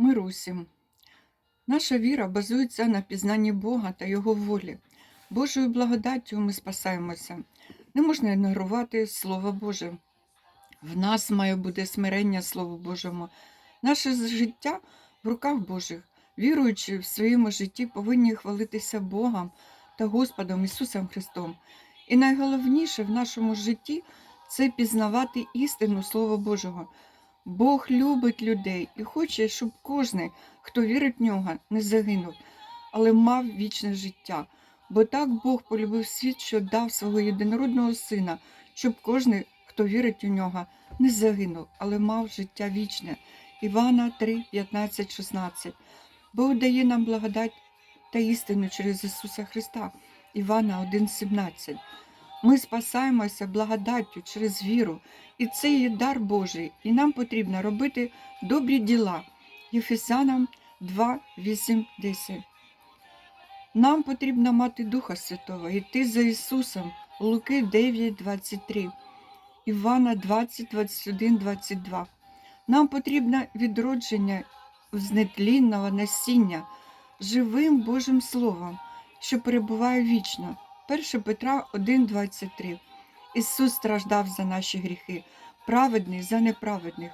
Мирусім. Наша віра базується на пізнанні Бога та Його волі. Божою благодаттю ми спасаємося. Не можна ігнорувати Слово Боже. В нас має бути смирення Слову Божому. Наше життя в руках Божих. Віруючи в своєму житті, повинні хвалитися Богом та Господом Ісусом Христом. І найголовніше в нашому житті це пізнавати істину Слова Божого. Бог любить людей і хоче, щоб кожен, хто вірить в нього, не загинув, але мав вічне життя. Бо так Бог полюбив світ, що дав свого єдинородного сина, щоб кожен, хто вірить у нього, не загинув, але мав життя вічне. Івана 3, 15, 16. Бог дає нам благодать та істину через Ісуса Христа. Івана 1, 17. Ми спасаємося благодаттю через віру, і це є дар Божий, і нам потрібно робити добрі діла. Єфесянам 2, 8, 10. Нам потрібно мати Духа Святого, йти за Ісусом. Луки 9, 23, Івана 20, 21, 22. Нам потрібно відродження з насіння живим Божим Словом, що перебуває вічно. 1 Петра 1, 23. Ісус страждав за наші гріхи, праведний за неправедних,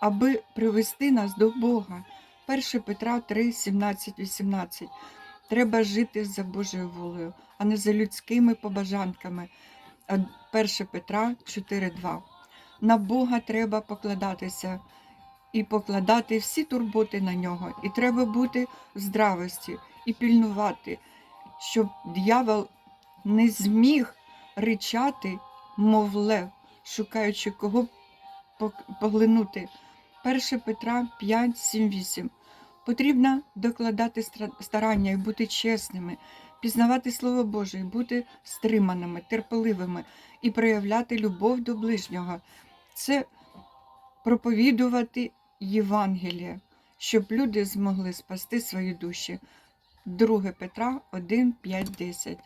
аби привести нас до Бога. 1 Петра 3, 17, 18. Треба жити за Божою волею, а не за людськими побажанками. 1 Петра 4, 2. На Бога треба покладатися і покладати всі турботи на нього. І треба бути в здравості і пільнувати, щоб дьявол не зміг ричати, мов лев, шукаючи кого поглинути. 1 Петра 5, 7, 8. Потрібно докладати старання і бути чесними, пізнавати Слово Боже, і бути стриманими, терпеливими і проявляти любов до ближнього. Це проповідувати Євангеліє, щоб люди змогли спасти свої душі. 2 Петра 1, 5, 10.